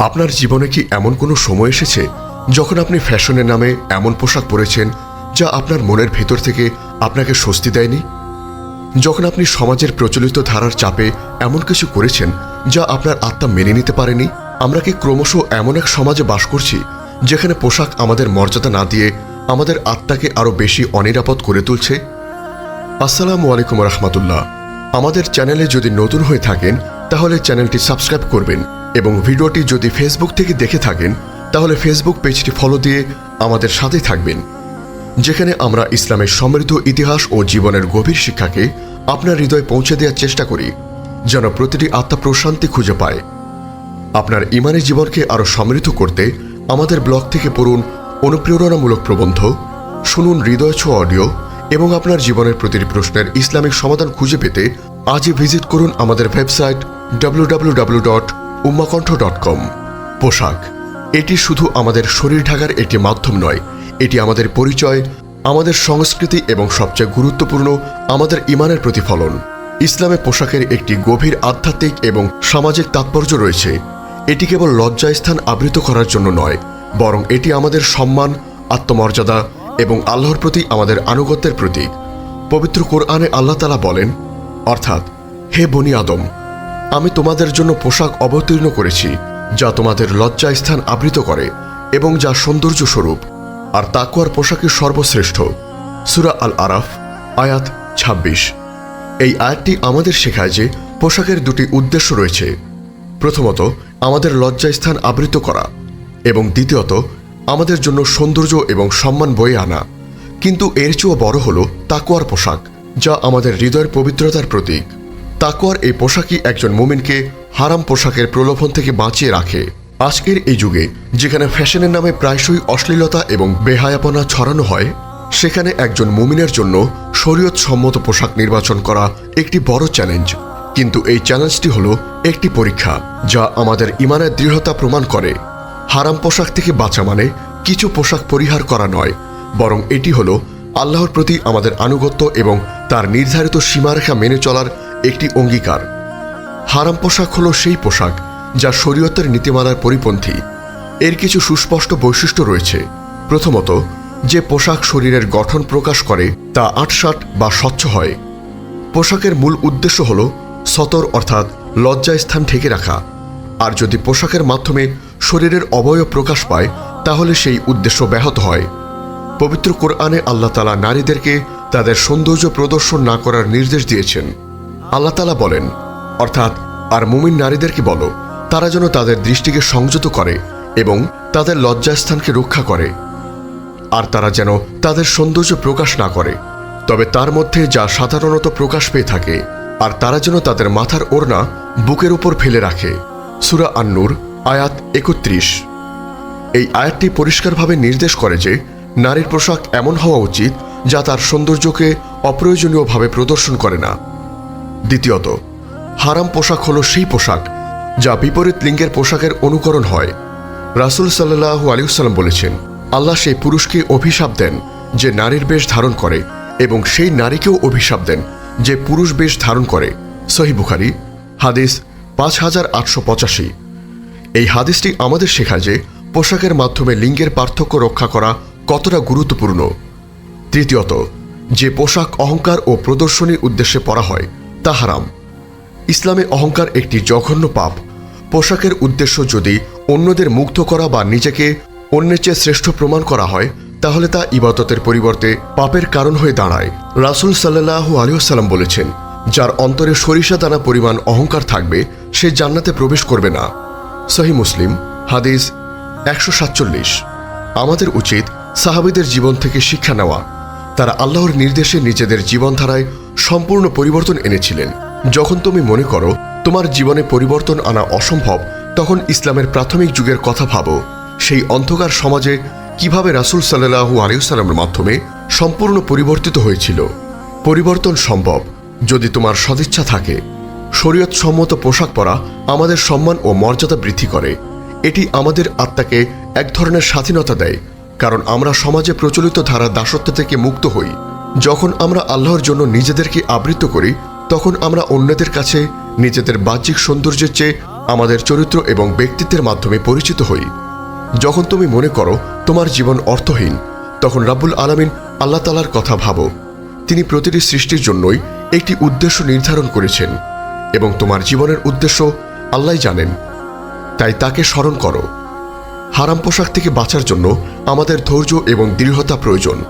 আপনার জীবনে কি এমন কোনো সময় এসেছে যখন আপনি ফ্যাশনের নামে এমন পোশাক পরেছেন যা আপনার মনের ভেতর থেকে আপনাকে স্বস্তি দেয়নি? যখন আপনি সমাজের প্রচলিত ধারার চাপে এমন কিছু করেছেন যা আপনার আত্মা মেনে নিতে পারেনি? আমরা কি ক্রমশ এমন এক সমাজে বাস করছি যেখানে পোশাক আমাদের মর্যাদা না দিয়ে আমাদের আত্মাকে আরও বেশি অনিরাপদ করে তুলছে? আসসালামু আলাইকুম রহমতুল্লাহ। আমাদের চ্যানেলে যদি নতুন হয়ে থাকেন, তাহলে চ্যানেলটি সাবস্ক্রাইব করবেন। এবং ভিডিওটি যদি ফেসবুক থেকে দেখে থাকেন, তাহলে ফেসবুক পেজটি ফলো দিয়ে আমাদের সাথে থাকবেন, যেখানে আমরা ইসলামের সমৃদ্ধ ইতিহাস ও জীবনের গভীর শিক্ষাকে আপনার হৃদয়ে পৌঁছে দেওয়ার চেষ্টা করি, যেন প্রতিটি আত্মা প্রশান্তি খুঁজে পায়। আপনার ইমানি জীবনকে আরও সমৃদ্ধ করতে আমাদের ব্লগ থেকে পড়ুন অনুপ্রেরণামূলক প্রবন্ধ, শুনুন হৃদয় ছো অডিও এবং আপনার জীবনের প্রতিটি প্রশ্নের ইসলামিক সমাধান খুঁজে পেতে আজই ভিজিট করুন আমাদের website W dot উম্মাকণ্ঠ dot com. পোশাক। এটি শুধু আমাদের শরীর ঢাকার একটি মাধ্যম নয়, এটি আমাদের পরিচয়, আমাদের সংস্কৃতি এবং সবচেয়ে গুরুত্বপূর্ণ, আমাদের ইমানের প্রতিফলন। ইসলামে পোশাকের একটি গভীর আধ্যাত্মিক এবং সামাজিক তাৎপর্য রয়েছে। এটি কেবল লজ্জাস্থান আবৃত করার জন্য নয়, বরং এটি আমাদের সম্মান, আত্মমর্যাদা এবং আল্লাহর প্রতি আমাদের আনুগত্যের প্রতীক। পবিত্র কোরআনে আল্লাহ তালা বলেন, অর্থাৎ, হে বনি আদম আমি তোমাদের জন্য পোশাক অবতীর্ণ করেছি, যা তোমাদের লজ্জা স্থান আবৃত করে এবং যা সৌন্দর্য স্বরূপ আর তাকুয়ার পোশাকের সর্বশ্রেষ্ঠ। সুরা আল আরাফ আয়াত ২৬ এই আয়াতটি আমাদের শেখায় যে পোশাকের দুটি উদ্দেশ্য রয়েছে। প্রথমত, আমাদের লজ্জা স্থান আবৃত করা এবং দ্বিতীয়ত, আমাদের জন্য সৌন্দর্য এবং সম্মান বয়ে আনা। কিন্তু এর চেয়েও বড় হল তাকুয়ার পোশাক, যা আমাদের হৃদয়ের পবিত্রতার প্রতীক। তাকুয়ার এই পোশাকই একজন মুমিনকে হারাম পোশাকের প্রলোভন থেকে বাঁচিয়ে রাখে। আজকের এই যুগে, যেখানে ফ্যাশনের নামে প্রায়শই অশ্লীলতা এবং বেহায়াপনা ছড়ানো হয়, সেখানে একজন মুমিনের জন্য শরীয়ত সম্মত পোশাক নির্বাচন করা একটি বড় চ্যালেঞ্জ। কিন্তু এই চ্যালেঞ্জটি হলো একটি পরীক্ষা, যা আমাদের ইমানের দৃঢ়তা প্রমাণ করে। হারাম পোশাক থেকে বাঁচা মানে কিছু পোশাক পরিহার করা নয়, বরং এটি হলো আল্লাহর প্রতি আমাদের আনুগত্য এবং তার নির্ধারিত সীমারেখা মেনে চলার একটি অঙ্গীকার। হারাম পোশাক হলো সেই পোশাক যা শরীয়তের নীতিমালার পরিপন্থী। এর কিছু সুস্পষ্ট বৈশিষ্ট্য রয়েছে। প্রথমত, যে পোশাক শরীরের গঠন প্রকাশ করে তা আটসাট বা স্বচ্ছ হয়। পোশাকের মূল উদ্দেশ্য হল সতর অর্থাৎ লজ্জাস্থান ঢেকে রাখা। আর যদি পোশাকের মাধ্যমে শরীরের অবয়ব প্রকাশ পায়, তাহলে সেই উদ্দেশ্য ব্যাহত হয়। পবিত্র কোরআনে আল্লাহ তালা নারীদেরকে তাদের সৌন্দর্য প্রদর্শন না করার নির্দেশ দিয়েছেন। আল্লাহ তালা বলেন, অর্থাৎ, আর মুমিন নারীদেরকে বলো, তারা যেন তাদের দৃষ্টিকে সংযত করে এবং তাদের লজ্জাস্থানকে রক্ষা করে। আর তারা যেন তাদের সৌন্দর্য প্রকাশ না করে। তবে তার মধ্যে যা সাধারণত প্রকাশ পেয়ে থাকে, আর তারা যেন তাদের মাথার ওড়না বুকের উপর ফেলে রাখে। সুরা আন্নুর, আয়াত একত্রিশ। এই আয়াতটি পরিষ্কারভাবে নির্দেশ করে যে, নারীর পোশাক এমন হওয়া উচিত যা তার সৌন্দর্যকে অপ্রয়োজনীয়ভাবে প্রদর্শন করে না। দ্বিতীয়ত, হারাম পোশাক হলো সেই পোশাক যা বিপরীত লিঙ্গের পোশাকের অনুকরণ হয়। রাসুল সাল্লাহু আলিউসাল্লাম বলেছেন, আল্লাহ সেই পুরুষকে অভিশাপ দেন যে নারীর বেশ ধারণ করে এবং সেই নারীকেও অভিশাপ দেন যে পুরুষ বেশ ধারণ করে। সহি বুখারি, হাদিস পাঁচ হাজার আটশো পঁচাশি। এই হাদিসটি আমাদের শেখায় যে পোশাকের মাধ্যমে লিঙ্গের পার্থক্য রক্ষা করা কতটা গুরুত্বপূর্ণ। তৃতীয়ত, যে পোশাক অহংকার ও প্রদর্শনীর উদ্দেশ্যে পরা হয় তা হারাম। ইসলামে অহংকার একটি জঘন্য পাপ। পোশাকের উদ্দেশ্য যদি অন্যদের মুগ্ধ করা বা নিজেকে অন্যের চেয়ে শ্রেষ্ঠ প্রমাণ করা হয়, তাহলে তা ইবাদতের পরিবর্তে পাপের কারণ হয়ে দাঁড়ায়। রাসুল সাল্লাহু আলিয়াল্লাম বলেছেন, যার অন্তরে সরিষা দানা পরিমাণ অহংকার থাকবে, সে জান্নাতে প্রবেশ করবে না। সহি মুসলিম, হাদিস একশো সাতচল্লিশ। আমাদের উচিত সাহাবিদের জীবন থেকে শিক্ষা নেওয়া। তারা আল্লাহর নির্দেশে নিজেদের জীবনধারায় সম্পূর্ণ পরিবর্তন এনেছিলেন। যখন তুমি মনে করো তোমার জীবনে পরিবর্তন আনা অসম্ভব, তখন ইসলামের প্রাথমিক যুগের কথা ভাবো। সেই অন্ধকার সমাজে কীভাবে রাসুল সাল্লাহু আলিউসালামের মাধ্যমে সম্পূর্ণ পরিবর্তিত হয়েছিল? পরিবর্তন সম্ভব যদি তোমার সদিচ্ছা থাকে। শরীয়ত সম্মত পোশাক পরা আমাদের সম্মান ও মর্যাদা বৃদ্ধি করে। এটি আমাদের আত্মাকে এক ধরনের স্বাধীনতা দেয়, কারণ আমরা সমাজে প্রচলিত ধারা দাসত্ব থেকে মুক্ত হই। যখন আমরা আল্লাহর জন্য নিজেদেরকে আবৃত করি, তখন আমরা অন্যদের কাছে নিজেদের বাহ্যিক সৌন্দর্যের চেয়ে আমাদের চরিত্র এবং ব্যক্তিত্বের মাধ্যমে পরিচিত হই। যখন তুমি মনে করো তোমার জীবন অর্থহীন, তখন রাব্বুল আলামিন আল্লাহ তালার কথা ভাবো। তিনি প্রতিটি সৃষ্টির জন্যই একটি উদ্দেশ্য নির্ধারণ করেছেন এবং তোমার জীবনের উদ্দেশ্য আল্লাহ জানেন। তাই তাকে স্মরণ করো। হারাম পোশাক থেকে বাঁচার জন্য আমাদের ধৈর্য এবং দৃঢ়তা প্রয়োজন।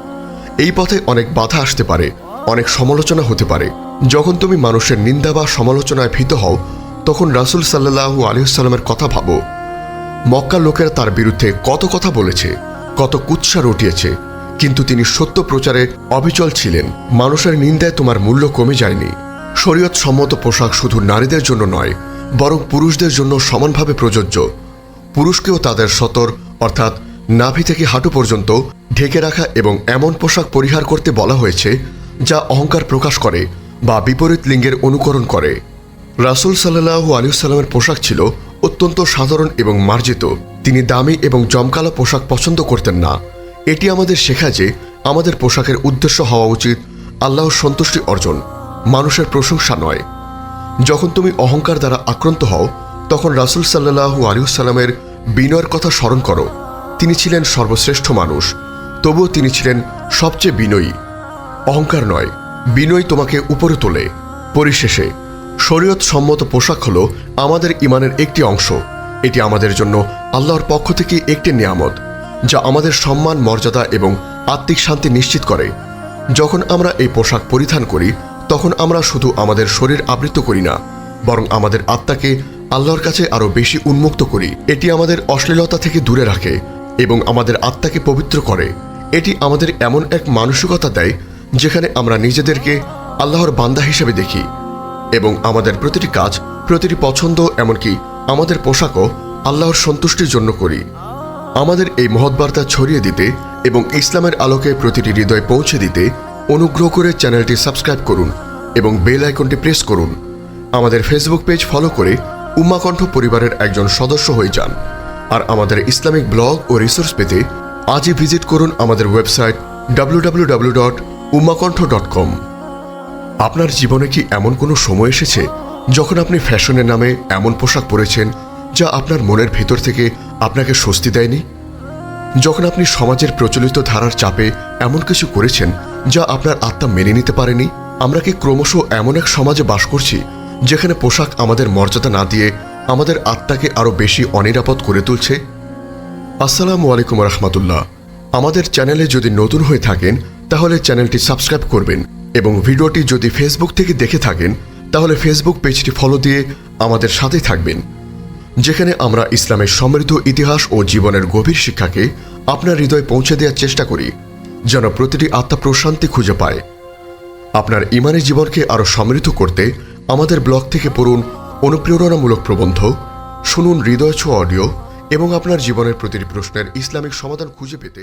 এই পথে অনেক বাধা আসতে পারে, অনেক সমালোচনা হতে পারে। যখন তুমি মানুষের নিন্দা বা সমালোচনায় ভীত হও, তখন রাসুল সাল্লাহু আলহিসাল্লামের কথা ভাবো। মক্কা লোকেরা তার বিরুদ্ধে কত কথা বলেছে, কত কুৎসা রটিয়েছে, কিন্তু তিনি সত্য প্রচারে অবিচল ছিলেন। মানুষের নিন্দায় তোমার মূল্য কমে যায়নি। শরীয়ত সম্মত পোশাক শুধু নারীদের জন্য নয়, বরং পুরুষদের জন্য সমানভাবে প্রযোজ্য। পুরুষকেও তাদের সতর, অর্থাৎ নাভি থেকে হাঁটু পর্যন্ত ঢেকে রাখা এবং এমন পোশাক পরিহার করতে বলা হয়েছে, যা অহংকার প্রকাশ করে বা বিপরীত লিঙ্গের অনুকরণ করে। রাসুল সাল্লাহু আলিউসাল্লামের পোশাক ছিল অত্যন্ত সাধারণ এবং মার্জিত। তিনি দামি এবং জমকালো পোশাক পছন্দ করতেন না। এটি আমাদের শেখা যে আমাদের পোশাকের উদ্দেশ্য হওয়া উচিত আল্লাহর সন্তুষ্টি অর্জন, মানুষের প্রশংসা নয়। যখন তুমি অহংকার দ্বারা আক্রান্ত হও, তখন রাসুল সাল্লাহু আলিউসাল্লামের বিনয়ের কথা স্মরণ করো। তিনি ছিলেন সর্বশ্রেষ্ঠ মানুষ, তবুও তিনি ছিলেন সবচেয়ে বিনয়ী। অহংকার নয়, বিনয় তোমাকে উপরে তোলে, পরিশেষে। শরীয়ত সম্মত পোশাক হলো আমাদের ইমানের একটি অংশ। এটি আমাদের জন্য আল্লাহর পক্ষ থেকে একটি নিয়ামত, যা আমাদের সম্মান, মর্যাদা এবং আত্মিক শান্তি নিশ্চিত করে। যখন আমরা এই পোশাক পরিধান করি, তখন আমরা শুধু আমাদের শরীর আবৃত করি না, বরং আমাদের আত্মাকে আল্লাহর কাছে আরও বেশি উন্মুক্ত করি। এটি আমাদের অশ্লীলতা থেকে দূরে রাখে এবং আমাদের আত্মাকে পবিত্র করে। এটি আমাদের এমন এক মানসিকতা দেয়, যেখানে আমরা নিজেদেরকে আল্লাহর বান্দা হিসেবে দেখি এবং আমাদের প্রতিটি কাজ, প্রতিটি পছন্দ, এমনকি আমাদের পোশাকও আল্লাহর সন্তুষ্টির জন্য করি। আমাদের এই মহৎ বার্তা ছড়িয়ে দিতে এবং ইসলামের আলোকে প্রতিটি হৃদয় পৌঁছে দিতে অনুগ্রহ করে চ্যানেলটি সাবস্ক্রাইব করুন এবং বেল আইকনটি প্রেস করুন। আমাদের ফেসবুক পেজ ফলো করে উম্মাকণ্ঠ পরিবারের একজন সদস্য হয়ে যান। আর আমাদের ইসলামিক ব্লগ ও রিসোর্স পেতে আজই ভিজিট করুন আমাদের website W dot dot com আপনার জীবনে কি এমন কোনো সময় এসেছে যখন আপনি ফ্যাশনের নামে এমন পোশাক পরেছেন যা আপনার মনের ভেতর থেকে আপনাকে স্বস্তি দেয়নি? যখন আপনি সমাজের প্রচলিত ধারার চাপে এমন কিছু করেছেন যা আপনার আত্মা মেনে নিতে পারেনি, আমরা কি ক্রমশ এমন এক সমাজে বাস করছি যেখানে পোশাক আমাদের মর্যাদা না দিয়ে আমাদের আত্মাকে আরও বেশি অনিরাপদ করে তুলছে। আসসালামু আলাইকুম রহমতুল্লাহ। আমাদের চ্যানেলে যদি নতুন হয়ে থাকেন, তাহলে চ্যানেলটি সাবস্ক্রাইব করবেন এবং ভিডিওটি যদি ফেসবুক থেকে দেখে থাকেন, তাহলে ফেসবুক পেজটি ফলো দিয়ে আমাদের সাথে থাকবেন। যেখানে আমরা ইসলামের সমৃদ্ধ ইতিহাস ও জীবনের গভীর শিক্ষাকে আপনার হৃদয়ে পৌঁছে দেওয়ার চেষ্টা করি, যেন প্রতিটি আত্মা প্রশান্তি খুঁজে পায়। আপনার ইমানি জীবনকে আরও সমৃদ্ধ করতে আমাদের ব্লগ থেকে পড়ুন অনুপ্রেরণামূলক প্রবন্ধ শুনুন হৃদয়ছ অডিও এবং আপনার জীবনের প্রতিটি প্রশ্নের ইসলামিক সমাধান খুঁজে পেতে